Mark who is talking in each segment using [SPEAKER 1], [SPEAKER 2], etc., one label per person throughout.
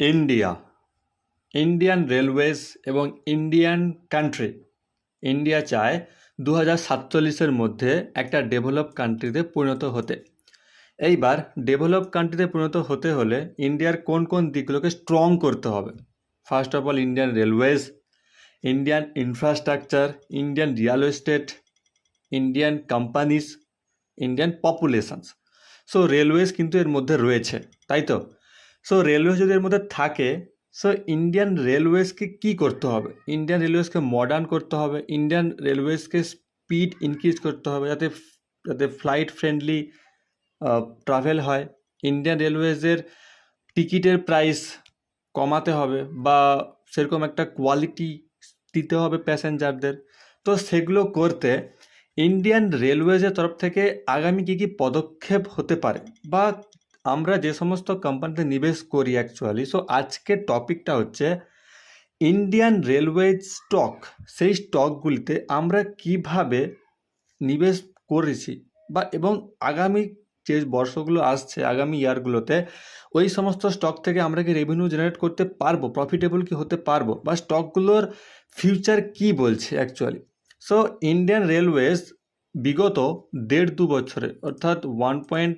[SPEAKER 1] India Indian railways এবং Indian country India চায় দু হাজার সাতচল্লিশের মধ্যে একটা ডেভেলপ কান্ট্রিতে পরিণত হতে। এইবার ডেভেলপ কান্ট্রিতে পরিণত হতে হলে ইন্ডিয়ার কোন কোন দিকগুলোকে স্ট্রং করতে হবে? First of all Indian railways Indian infrastructure Indian real estate Indian companies Indian populations so railways কিন্তু এর মধ্যে রয়েছে, তাই তো? সো রেলওয়ে যদি এর মধ্যে থাকে সো ইন্ডিয়ান রেলওয়েজকে কী করতে হবে? ইন্ডিয়ান রেলওয়েজকে মডার্ন করতে হবে ইন্ডিয়ান রেলওয়েজকে স্পিড ইনক্রিজ করতে হবে যাতে যাতে ফ্লাইট ফ্রেন্ডলি ট্রাভেল হয়। ইন্ডিয়ান রেলওয়েজের টিকিটের প্রাইস কমাতে হবে বা সেরকম একটা কোয়ালিটি দিতে হবে প্যাসেঞ্জারদের তো সেগুলো করতে ইন্ডিয়ান রেলওয়েজের তরফ থেকে আগামী কী কী পদক্ষেপ হতে পারে বা আমরা যে সমস্ত কোম্পানিতে নিবেশ করি অ্যাকচুয়ালি সো আজকের টপিকটা হচ্ছে ইন্ডিয়ান রেলওয়েজ স্টক সেই স্টকগুলিতে আমরা কীভাবে নিবেশ করেছি বা এবং আগামী যে বর্ষগুলো আসছে, আগামী ইয়ারগুলোতে ওই সমস্ত স্টক থেকে আমরা কি রেভিনিউ জেনারেট করতে পারব প্রফিটেবল কি হতে পারব বা স্টকগুলোর ফিউচার কি বলছে অ্যাকচুয়ালি সো ইন্ডিয়ান রেলওয়েজ বিগত দেড় দু বছরে, অর্থাৎ ওয়ান পয়েন্ট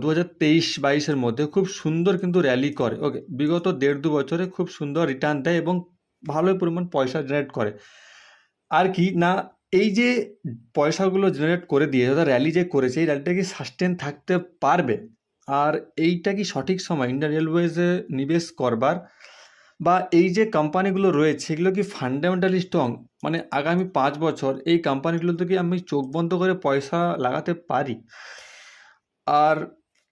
[SPEAKER 1] দু হাজার তেইশ বাইশের মধ্যে খুব সুন্দর কিন্তু র্যালি করে। ওকে বিগত দেড় দু বছরে খুব সুন্দর রিটার্ন দেয় এবং ভালোই পরিমাণ পয়সা জেনারেট করে। আর কি, না, এই যে পয়সাগুলো জেনারেট করে দিয়ে, অর্থাৎ র্যালি যে করেছে, এই র্যালিটা কি সাস্টেন থাকতে পারবে? আর এইটা কি সঠিক সময়? ইন্ডিয়ান রেলওয়েজে নিবেশ করবার বা এই যে কোম্পানিগুলো রয়েছে, এগুলো কি ফান্ডামেন্টালি স্ট্রং মানে আগামী পাঁচ বছর এই কোম্পানিগুলোতে কি আমি চোখ বন্ধ করে পয়সা লাগাতে পারি? আর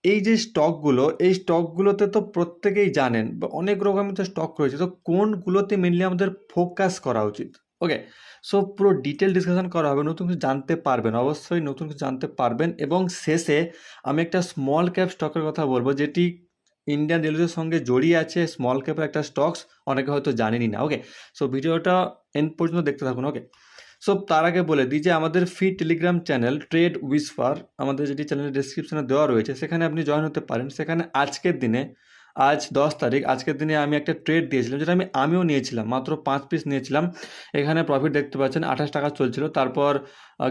[SPEAKER 1] এই যে স্টকগুলো, এই স্টকগুলোতে তো প্রত্যেকেই জানেন, বা অনেক রকমের তো স্টক রয়েছে, তো কোনগুলোতে মেনলি আমাদের ফোকাস করা উচিত? ওকে সো পুরো ডিটেল ডিসকাশন করা হবে, নতুন কিছু জানতে পারবেন, অবশ্যই নতুন কিছু জানতে পারবেন, এবং শেষে আমি একটা স্মল ক্যাপ স্টকের কথা বলব, যেটি ইন্ডিয়ান রেলওয়ের সঙ্গে জড়িয়ে আছে স্মল ক্যাপের একটা স্টকস অনেকে হয়তো জানেনই না ওকে সো ভিডিওটা এন্ড পর্যন্ত দেখতে থাকুন ওকে সো তার আগে বলে দিই যে আমাদের ফ্রি টেলিগ্রাম চ্যানেল ট্রেড উইসফার আমাদের যেটি চ্যানেলের ডিসক্রিপশনে দেওয়া রয়েছে, সেখানে আপনি জয়েন হতে পারেন। সেখানে আজকের দিনে, আজ দশ তারিখ, আজকের দিনে আমি একটা ট্রেড দিয়েছিলাম, যেটা আমি, আমিও নিয়েছিলাম, মাত্র পাঁচ পিস নিয়েছিলাম। এখানে প্রফিট দেখতে পাচ্ছেন, আঠাশ টাকা চলছিল। তারপর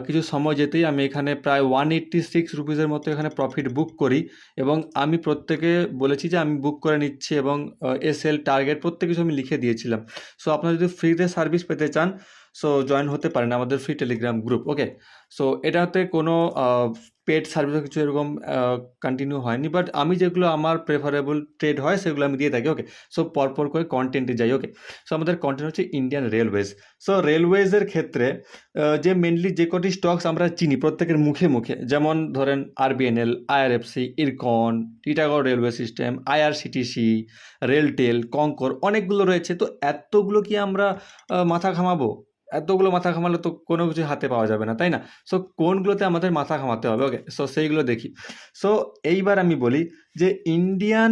[SPEAKER 1] কিছু সময় যেতেই আমি এখানে প্রায় ওয়ান এইট্টি সিক্স রুপিসের মতো এখানে প্রফিট বুক করি এবং আমি প্রত্যেকে বলেছি যে আমি বুক করে নিচ্ছি এবং এস এল টার্গেট প্রত্যেক কিছু আমি লিখে দিয়েছিলাম। সো আপনারা যদি ফ্রিতে সার্ভিস পেতে চান সো জয়েন হতে পারেন আমাদের free Telegram group okay so এটাতে কোনো পেড সার্ভিস কিছু এরকম কন্টিনিউ হয়নি বাট আমি যেগুলো আমার প্রেফারেবল ট্রেড হয়, সেগুলো আমি দিয়ে থাকি ওকে সো পরপর করে কন্টেন্টে যাই ওকে সো আমাদের কন্টেন্ট হচ্ছে ইন্ডিয়ান রেলওয়েজ সো রেলওয়েজের ক্ষেত্রে যে মেনলি যে কটি স্টকস আমরা চিনি প্রত্যেকের মুখে মুখে, যেমন ধরেন RVNL IRFC Ircon Titagarh railway system IRCTC RailTel Concor অনেকগুলো রয়েছে। তো এতগুলো কি আমরা মাথা ঘামাবো? এতগুলো মাথা ঘামালে তো কোনো কিছু হাতে পাওয়া যাবে না, তাই না? সো কোনগুলোতে আমাদের মাথা ঘামাতে হবে? ওকে সো সেইগুলো দেখি। সো এইবার আমি বলি যে ইন্ডিয়ান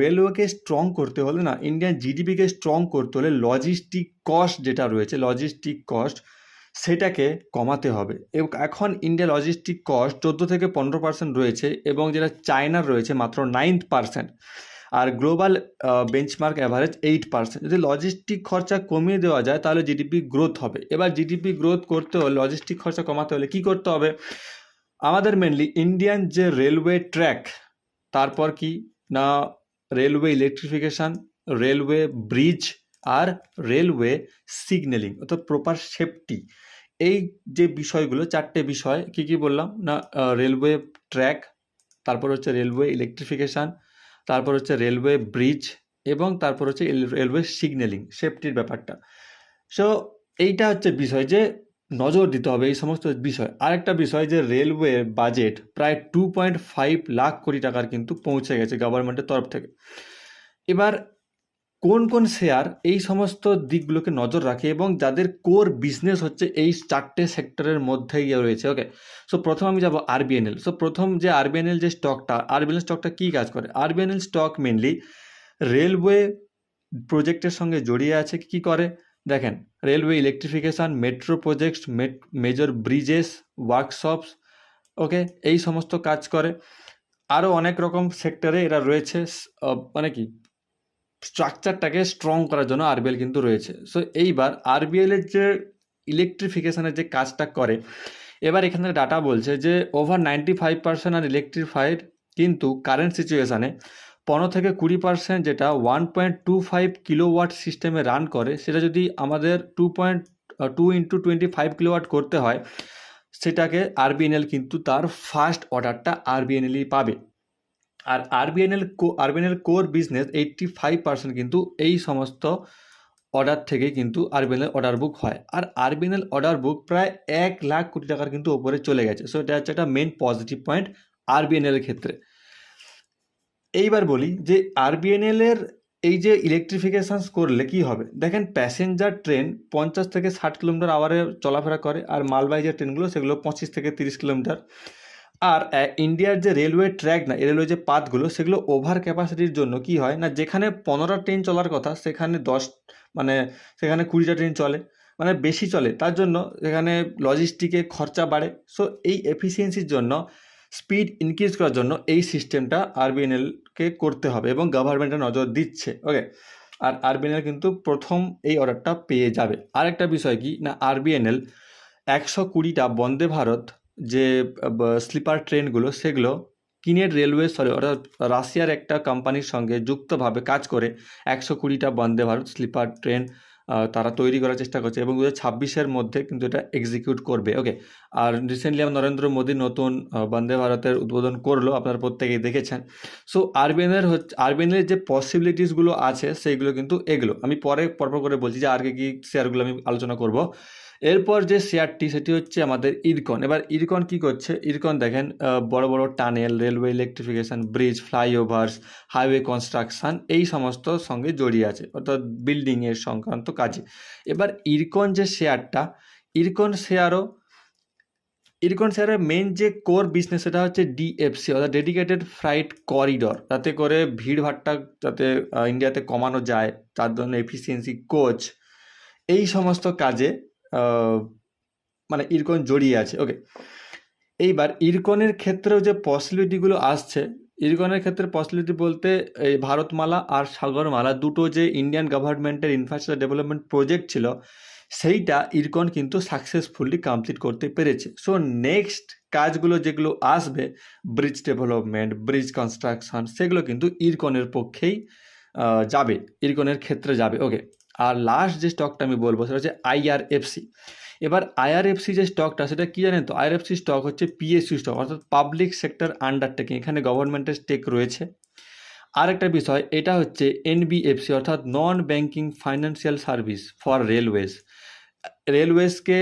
[SPEAKER 1] রেলওয়েকে স্ট্রং করতে হলে না ইন্ডিয়ান জিডিপিকে স্ট্রং করতে হলে লজিস্টিক কস্ট যেটা রয়েছে লজিস্টিক কস্ট সেটাকে কমাতে হবে। এবং এখন ইন্ডিয়া লজিস্টিক কস্ট চোদ্দ থেকে পনেরো পার্সেন্ট রয়েছে এবং যেটা চায়নার রয়েছে মাত্র নাইন্থ পার্সেন্ট আর global benchmark average eight percent যদি লজিস্টিক খরচা কমিয়ে দেওয়া যায়, তাহলে জিডিপি গ্রোথ হবে। এবার জিডিপি গ্রোথ করতে হলে লজিস্টিক খরচা কমাতে হলে কী করতে হবে? আমাদের মেনলি ইন্ডিয়ান যে রেলওয়ে ট্র্যাক তারপর কি? না রেলওয়ে ইলেকট্রিফিকেশান রেলওয়ে ব্রিজ আর রেলওয়ে সিগন্যালিং অর্থাৎ প্রপার সেফটি এই যে বিষয়গুলো, চারটে বিষয়, কি কি বললাম? না রেলওয়ে ট্র্যাক তারপর হচ্ছে রেলওয়ে ইলেকট্রিফিকেশান তারপর হচ্ছে রেলওয়ে ব্রিজ এবং তারপর হচ্ছে রেলওয়ে সিগন্যালিং সেফটির ব্যাপারটা। সো এইটা হচ্ছে বিষয় যে নজর দিতে হবে এই সমস্ত বিষয়। আরেকটা বিষয় যে রেলওয়ে বাজেট প্রায় two point five lakh crore টাকার কিন্তু পৌঁছে গেছে গভর্নমেন্টের তরফ থেকে। এবার কোন কোন শেয়ার এই সমস্ত দিকগুলোকে নজর রাখে এবং যাদের কোর বিজনেস হচ্ছে এই চারটে সেক্টরের মধ্যেই রয়েছে ওকে সো প্রথম আমি যাব আরবিএনএল সো প্রথম যে আরবিএনএল যে স্টকটা আরবিএনএল স্টকটা কী কাজ করে? আরবিএনএল স্টক মেনলি রেলওয়ে প্রজেক্টের সঙ্গে জড়িয়ে আছে, কী করে? দেখেন railway electrification metro projects major bridges workshops okay এই সমস্ত কাজ করে। আরও অনেক রকম সেক্টরে এরা রয়েছে মানে কি? স্ট্রাকচারটাকে স্ট্রং করার জন্য আরবিএল কিন্তু রয়েছে। সো এইবার আরবিএলের যে ইলেকট্রিফিকেশনের যে কাজটা করে, এবার এখানে ডাটা বলছে যে ওভার নাইনটি ফাইভ পার্সেন্ট আর ইলেকট্রিফাইড কিন্তু কারেন্ট সিচুয়েশানে পনেরো থেকে কুড়ি পার্সেন্ট যেটা one point two five kilowatt সিস্টেমে রান করে, সেটা যদি আমাদের two point two into twenty five kilowatt করতে হয়, সেটাকে আরবিএনএল কিন্তু তার ফার্স্ট অর্ডারটা আরবিএনএলই পাবে। আর আরবিএনএল কো RVNL core business eighty five percent কিন্তু এই সমস্ত অর্ডার থেকে কিন্তু আরবিএনএল অর্ডার বুক হয়। আর আরবিএনএল অর্ডার বুক প্রায় এক লাখ কোটি টাকার কিন্তু ওপরে চলে গেছে। সো এটা হচ্ছে একটা মেন পজিটিভ পয়েন্ট আরবিএনএল এর ক্ষেত্রে। এইবার বলি যে আরবিএনএল এর এই যে ইলেকট্রিফিকেশান করলে কি হবে? দেখেন প্যাসেঞ্জার ট্রেন পঞ্চাশ থেকে ষাট কিলোমিটার আওয়ারে চলাফেরা করে আর মালবাহী যে ট্রেনগুলো সেগুলো পঁচিশ থেকে তিরিশ কিলোমিটার। আর ইন্ডিয়ার যে রেলওয়ে ট্র্যাক না রেলওয়ে যে পাতগুলো, সেগুলো ওভার ক্যাপাসিটির জন্য কি হয় না, যেখানে পনেরোটা ট্রেন চলার কথা, সেখানে দশ মানে সেখানে কুড়িটা ট্রেন চলে মানে বেশি চলে, তার জন্য সেখানে লজিস্টিকে খরচা বাড়ে। সো এই এফিসিয়েন্সির জন্য স্পিড ইনক্রিজ করার জন্য এই সিস্টেমটা আরবিএনএলকে করতে হবে এবং গভর্নমেন্টের নজর দিচ্ছে ওকে আর আরবিএনএল কিন্তু প্রথম এই অর্ডারটা পেয়ে যাবে। আরেকটা বিষয় কি না আরবিএনএল একশো কুড়িটা বন্দে ভারত যে স্লিপার ট্রেনগুলো, সেগুলো কিনের রেলওয়ে, সরি, অর্থাৎ রাশিয়ার একটা কোম্পানির সঙ্গে যুক্তভাবে কাজ করে একশো কুড়িটা বন্দে ভারত স্লিপার ট্রেন তারা তৈরি করার চেষ্টা করছে এবং দু হাজার ছাব্বিশের মধ্যে কিন্তু এটা এক্সিকিউট করবে। ওকে আর রিসেন্টলি আমি, নরেন্দ্র মোদী নতুন বন্দে ভারতের উদ্বোধন করল, আপনারা প্রত্যেকেই দেখেছেন। সো আরবিএনের হচ্ছে আরবিএনের যে পসিবিলিটিসগুলো আছে, সেইগুলো কিন্তু এগুলো। আমি পরে পরপর করে বলছি যে, আর কি কী শেয়ারগুলো আমি আলোচনা করব। এরপর যে শেয়ারটি, সেটি হচ্ছে আমাদের ইরকন। এবার ইরকন কি করছে? ইরকন দেখেন বড় বড় tunnel, railway electrification, bridge, flyovers, highway construction, এই সমস্ত সঙ্গে জড়িয়ে আছে, অর্থাৎ বিল্ডিংয়ের সংক্রান্ত কাজে। এবার ইরকন যে শেয়ারটা, ইরকন শেয়ারও, ইরকন শেয়ারের মেন যে কোর বিজনেস সেটা হচ্ছে ডিএফসি অর্থাৎ ডেডিকেটেড ফ্রাইট করিডর যাতে করে ভিড়ভাট্টা যাতে ইন্ডিয়াতে কমানো যায়, তার জন্য এফিসিয়েন্সি কোচ এই সমস্ত কাজে মানে ইরকন জড়িয়ে আছে। ওকে এইবার ইরকনের ক্ষেত্রেও যে পসিবিলিটিগুলো আসছে, ইরকনের ক্ষেত্রে পসিবিলিটি বলতে এই ভারতমালা আর সাগরমালা দুটো যে ইন্ডিয়ান গভর্নমেন্টের ইনফ্রাস্ট্রাকচার ডেভেলপমেন্ট প্রজেক্ট ছিল, সেইটা ইরকন কিন্তু সাকসেসফুলি কমপ্লিট করতে পেরেছে। সো নেক্সট কাজগুলো যেগুলো আসবে ব্রিজ ডেভেলপমেন্ট ব্রিজ কনস্ট্রাকশন সেগুলো কিন্তু ইরকনের পক্ষেই যাবে, ইরকনের ক্ষেত্রে যাবে। ওকে আর লাস্ট যে স্টকটা আমি বলব, সেটা হচ্ছে আইআরএফসি এবার আইআরএফসি যে স্টকটা সেটা কি জানেন তো? আইআরএফসি স্টক হচ্ছে পিএসইউ স্টক অর্থাৎ পাবলিক সেক্টর আন্ডারটেকিং এখানে গভর্নমেন্টের স্টেক রয়েছে। আরেকটা বিষয়, এটা হচ্ছে এনবিএফসি অর্থাৎ non banking financial service for railways রেলওয়েজকে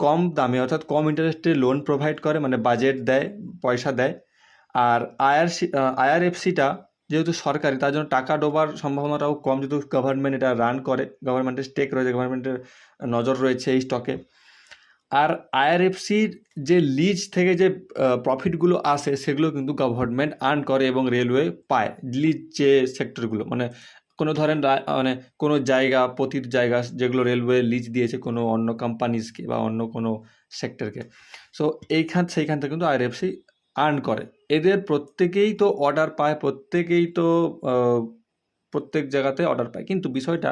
[SPEAKER 1] কম দামে, অর্থাৎ কম ইন্টারেস্টে লোন প্রোভাইড করে মানে বাজেট দেয়, পয়সা দেয়। আর আইআরসি আইআরএফসিটা যেহেতু সরকারি, তার জন্য টাকা ডোবার সম্ভাবনাটাও কম। যেহেতু গভর্নমেন্ট এটা রান করে গভর্নমেন্টের স্টেক রয়েছে গভর্নমেন্টের নজর রয়েছে এই স্টকে আর আইআরএফসির যে লিজ থেকে যে প্রফিটগুলো আসে, সেগুলো কিন্তু গভর্নমেন্ট আর্ন করে এবং রেলওয়ে পায়। লিজ যে সেক্টরগুলো মানে কোনো ধরেন মানে কোনো জায়গা প্রতির জায়গা যেগুলো রেলওয়ে লিজ দিয়েছে কোনো অন্য কোম্পানিজকে বা অন্য কোনো সেক্টরকে সো এইখান, সেইখান থেকে কিন্তু আইআরএফসি আর্ন করে। এদের প্রত্যেকেই তো অর্ডার পায়, প্রত্যেকেই তো প্রত্যেক জায়গাতে অর্ডার পায়। কিন্তু বিষয়টা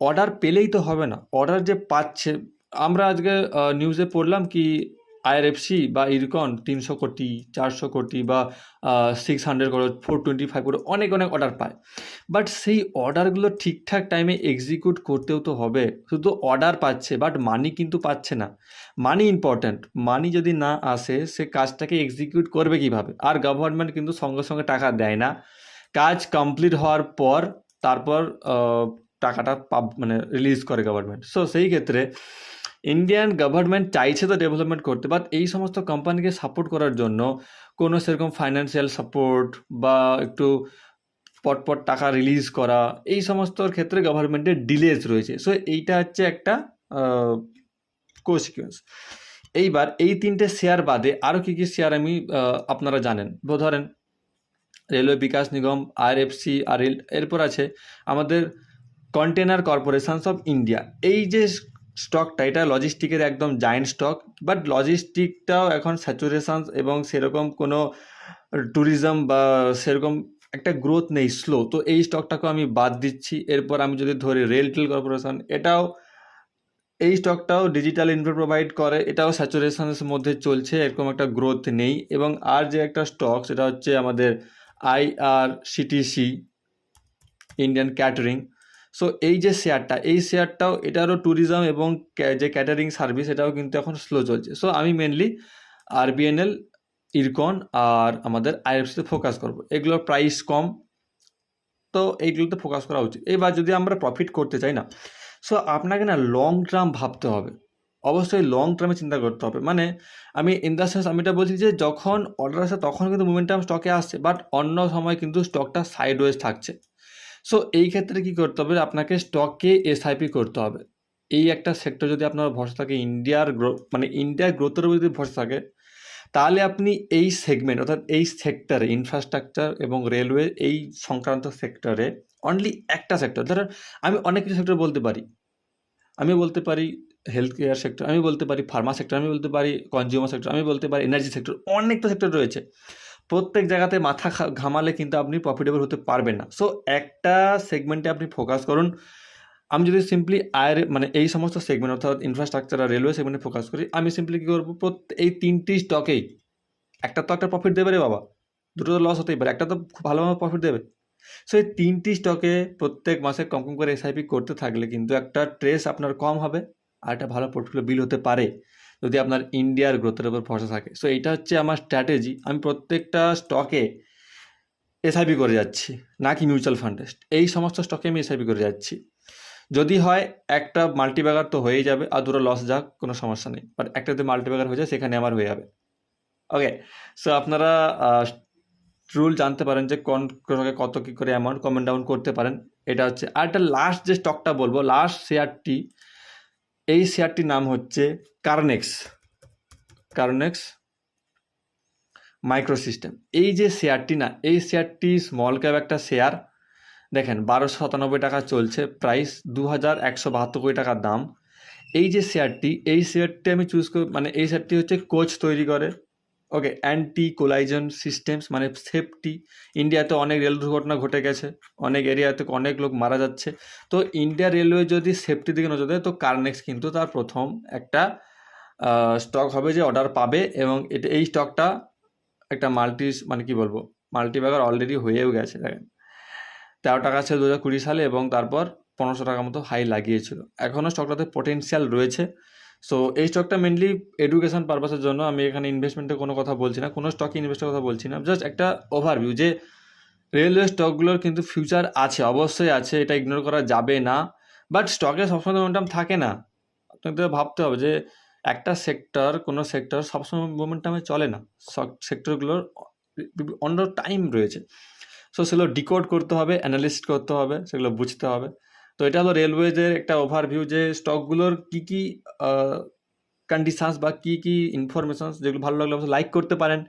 [SPEAKER 1] অর্ডার পেলেই তো হবে না। অর্ডার যে পাচ্ছে, আমরা আজকে নিউজে পড়লাম কি আইআরএফসি বা ইরকন তিনশো কোটি, চারশো কোটি বা six hundred crore four twenty five করে অনেক অনেক অর্ডার পায়। বাট সেই অর্ডারগুলো ঠিকঠাক টাইমে এক্সিকিউট করতেও তো হবে। শুধু অর্ডার পাচ্ছে বাট মানি কিন্তু পাচ্ছে না। মানি ইম্পর্ট্যান্ট মানি যদি না আসে, সে কাজটাকে এক্সিকিউট করবে কীভাবে? আর গভর্নমেন্ট কিন্তু সঙ্গে সঙ্গে টাকা দেয় না। কাজ কমপ্লিট হওয়ার পর, তারপর টাকাটা পাব মানে রিলিজ করে গভর্নমেন্ট সো সেই ক্ষেত্রে ইন্ডিয়ান গভর্নমেন্ট চাইছে তো ডেভেলপমেন্ট করতে বাট এই সমস্ত কোম্পানিকে সাপোর্ট করার জন্য কোনো সেরকম ফাইন্যান্সিয়াল সাপোর্ট বা একটু পটপট টাকা রিলিজ করা, এই সমস্তর ক্ষেত্রে গভর্নমেন্টের ডিলেজ রয়েছে। সো এইটা হচ্ছে একটা কোসিকুয়েন্স এইবার এই তিনটে শেয়ার বাদে আরও কী কী শেয়ার আমি আপনারা জানেন। ধরেন রেলওয়ে বিকাশ নিগম আর রেল এরপর আছে আমাদের কন্টেনার কর্পোরেশনস অফ ইন্ডিয়া এই যে স্টকটা, এটা লজিস্টিকের একদম জায়েন্ট স্টক বাট লজিস্টিকটাও এখন স্যাচুরেশন এবং সেরকম কোনো ট্যুরিজম বা সেরকম একটা গ্রোথ নেই স্লো তো এই স্টকটাকেও আমি বাদ দিচ্ছি। এরপর আমি যদি ধরি রেল টেল কর্পোরেশন এটাও, এই স্টকটাও ডিজিটাল ইনভেট প্রোভাইড করে, এটাও স্যাচুরেশনের মধ্যে চলছে, এরকম একটা গ্রোথ নেই। এবং আর যে একটা স্টক সেটা হচ্ছে আমাদের IRCTC Indian catering so এই যে শেয়ারটা, এই শেয়ারটাও এটারও ট্যুরিজম এবং যে ক্যাটারিং সার্ভিস এটাও কিন্তু এখন স্লো চলছে। সো আমি মেনলি আরবিএনএল ইরকন আর আমাদের আইএফসিতে ফোকাস করব। এগুলোর প্রাইস কম, তো এইগুলোতে ফোকাস করা উচিত। এবার যদি আমরা প্রফিট করতে চাই না সো আপনাকে না লং টার্ম ভাবতে হবে। অবশ্যই লং টার্মে চিন্তা করতে হবে। মানে আমি ইন দ্য সেন্স আমি এটা বলছি যে যখন অর্ডার আসে, তখন কিন্তু মোমেন্টাম স্টকে আসছে বাট অন্য সময় কিন্তু স্টকটা সাইডওয়েজ থাকছে। সো এই ক্ষেত্রে কি করতে হবে? আপনাকে স্টকে এসআইপি করতে হবে। এই একটা সেক্টর যদি আপনার ভরসা থাকে ইন্ডিয়ার গ্রো মানে ইন্ডিয়ার গ্রোথের উপর যদি ভরসা থাকে, তাহলে আপনি এই সেগমেন্ট অর্থাৎ এই সেক্টরে ইনফ্রাস্ট্রাকচার এবং রেলওয়ে এই সংক্রান্ত সেক্টরে অনলি একটা সেক্টর ধরেন, আমি অনেক কিছু সেক্টর বলতে পারি। আমি বলতে পারি হেলথ কেয়ার সেক্টর আমি বলতে পারি ফার্মা সেক্টর আমি বলতে পারি কনজিউমার সেক্টর আমি বলতে পারি এনার্জি সেক্টর অনেক তো সেক্টর রয়েছে। প্রত্যেক জায়গাতে মাথা ঘামালে কিন্তু আপনি প্রফিটেবল হতে পারবেন না। সো একটা সেগমেন্টে আপনি ফোকাস করুন। আমি যদি সিম্পলি আয়ের মানে এই সমস্ত সেগমেন্ট অর্থাৎ ইনফ্রাস্ট্রাকচার আর রেলওয়ে সেগমেন্টে ফোকাস করি, আমি সিম্পলি কী করব? এই তিনটি স্টকেই একটা তো একটা প্রফিট দেবে রে বাবা। দুটো তো লস হতেই পারে, একটা তো খুব ভালোভাবে প্রফিট দেবে। সো এই তিনটি স্টকে প্রত্যেক মাসে কম কম করে এসআইপি করতে থাকলে কিন্তু একটা ট্রেস আপনার কম হবে, আর একটা ভালো পোর্টফোলিও বিল হতে পারে। যদি আপনার ইন্ডিয়ার গ্রোথের উপর ভরসা থাকে। সো এটা হচ্ছে আমার স্ট্র্যাটেজি আমি প্রত্যেকটা স্টকে এসআইপি করে যাচ্ছি, না কি মিউচুয়াল ফান্ডে এই সমস্ত স্টকে আমি এসআইপি করে যাচ্ছি। যদি হয় একটা মাল্টিব্যাগার তো হয়েই যাবে, আর দুটো লস যাক, কোনো সমস্যা নেই। বাট একটা যদি মাল্টিব্যাগার হয়ে যায়, সেখানে আমার হয়ে যাবে। ওকে সো আপনারা রুল জানতে পারেন যে কোন স্টকে কত কী করে অ্যামাউন্ট কমেন্ট ডাউন করতে পারেন। এটা হচ্ছে, আর একটা লাস্ট যে স্টকটা বলব লাস্ট শেয়ারটি এই শেয়ারটির নাম হচ্ছে কার্নেক্স। কার্নেক্স মাইক্রোসিস্টেম। এই যে শেয়ারটি না, এই শেয়ারটি স্মল ক্যাপ একটা শেয়ার। দেখেন, বারোশো সাতানব্বই টাকা চলছে প্রাইস দু হাজার একশো বাহাত্তর কোটি টাকার দাম। এই যে শেয়ারটি, এই শেয়ারটি আমি চুজ করি মানে এই শেয়ারটি হচ্ছে কোচ তৈরি করে। ওকে অ্যান্টি কোলাইজন সিস্টেমস মানে সেফটি ইন্ডিয়াতে অনেক রেল দুর্ঘটনা ঘটে গেছে, অনেক এরিয়াতে অনেক লোক মারা যাচ্ছে। তো ইন্ডিয়া রেলওয়ে যদি সেফটির দিকে নজর দেয়, তো কার্নেক্স কিন্তু তার প্রথম একটা স্টক হবে যে অর্ডার পাবে এবং এটা, এই স্টকটা একটা মাল্টি মানে কি বলব মাল্টিব্যাগার অলরেডি হয়েও গেছে। দেখেন, তেরো টাকা ছিল দু হাজার কুড়ি সালে এবং তারপর পনেরোশো টাকা মতো হাই লাগিয়েছিল। এখনও স্টকটাতে পটেনশিয়াল রয়েছে। সো এই স্টকটা মেনলি এডুকেশন পারপাসের জন্য আমি এখানে ইনভেস্টমেন্টের কোনো কথা বলছি না, কোনো স্টকে ইনভেস্টের কথা বলছি না জাস্ট একটা ওভারভিউ যে রেলওয়ে স্টকগুলোর কিন্তু ফিউচার আছে, অবশ্যই আছে, এটা ইগনোর করা যাবে না বাট স্টকে সবসময় মোমেন্টাম থাকে না। আপনাকে ভাবতে হবে যে একটা সেক্টর কোনো সেক্টর সবসময় মোমেন্টামে চলে না সেক্টরগুলোর অন্য টাইম রয়েছে। সো সেগুলো ডিকোড করতে হবে অ্যানালিস্ট করতে হবে, সেগুলো বুঝতে হবে। তো এটা হলো রেলওয়েজের একটা ওভারভিউ যে স্টকগুলোর কি কি কন্ডিশনস বা কি কি ইনফরমেশনস যেগুলো ভালো লাগলে লাইক করতে পারেন।